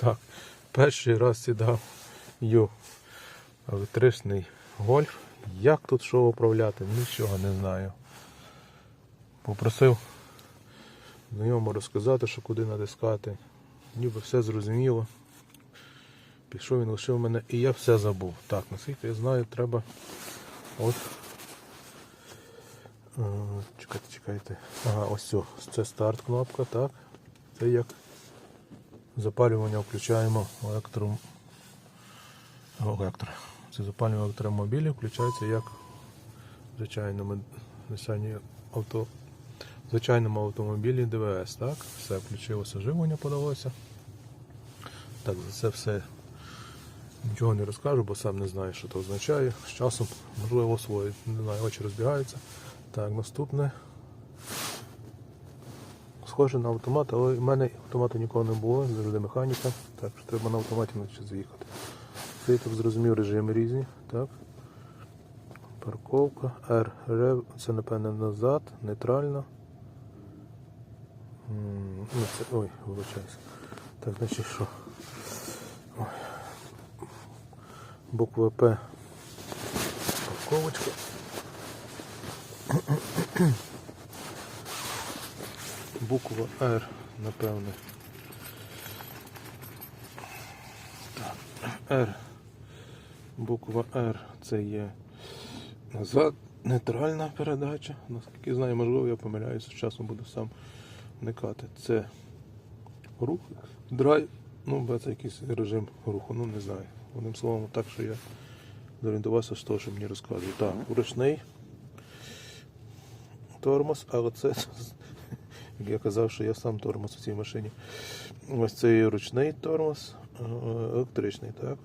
Так, перший раз сідав ю електричний гольф. Як тут що управляти, нічого не знаю. Попросив знайому розказати, що куди натискати. Ніби все зрозуміло. Пішов він лишив мене і я все забув. Так, наскільки я знаю, треба от. Е, Чекайте, чекайте. Ага, ось цю. Це старт кнопка, так. Це як запалювання включаємо електро... електро. Це запалювання електромобілів включається як в звичайному, авто, в звичайному автомобілі ДВС. Так? Все включилося, живлення подалося. Так, за це все нічого не розкажу, бо сам не знаю, що це означає. З часом, можливо, освоїть. Не знаю, очі розбігаються. Так, наступне. Схоже на автомат, але в мене автомату нікого не було, завжди механіка. Так що треба на автоматі навчитися з'їхати. Це я так зрозумів режими різні. Так. Парковка, R, рев, це напевне назад, нейтрально. Ну, це, ой, вибачаюсь. Так, значить що? Буква П. Парковочка. Буква R, напевне. Так, R. Буква R це є назад нейтральна передача. Наскільки знаю, можливо, я помиляюся, з часом буду сам вникати. Це рух, драйв, ну, бо це якийсь режим руху, ну не знаю. Одним словом, так що я зорієнтувався з того, що мені розказують. Так, ручний тормоз, але це, як я казав, що я сам тормоз у цій машині. Ось це є ручний тормоз, е, електричний, так.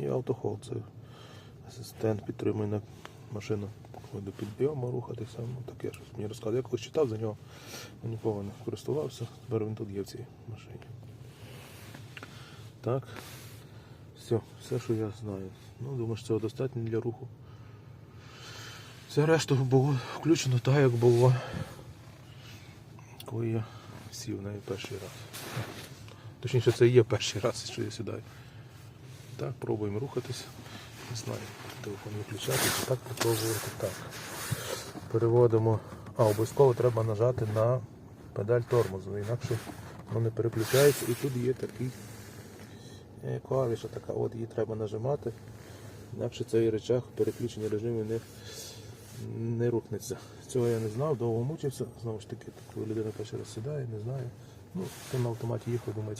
І автохол це асистент підтримує машину до підйому рухатися. Ну, таке щось мені розказує. Я колись читав за нього, ніколи не користувався. Тепер він тут є в цій машині. Так. Все, все, що я знаю. Ну, думаю, що цього достатньо для руху. Все решту було включено так, як було, коли я сів в неї перший раз. Точніше, це є перший раз, що я сідаю. Так, пробуємо рухатись. Не знаю, телефон виключати, так попробувати так. Переводимо. А, обов'язково треба нажати на педаль тормозу, інакше воно не переключається. І тут є такий е, клавіша така, от її треба нажимати. Інакше цей речах переключення режиму не, не рухнеться. Цього я не знав, довго мучився. Знову ж таки, коли людина перший раз сідає, не знаю. Ну, ти на автоматі їхав, думаю,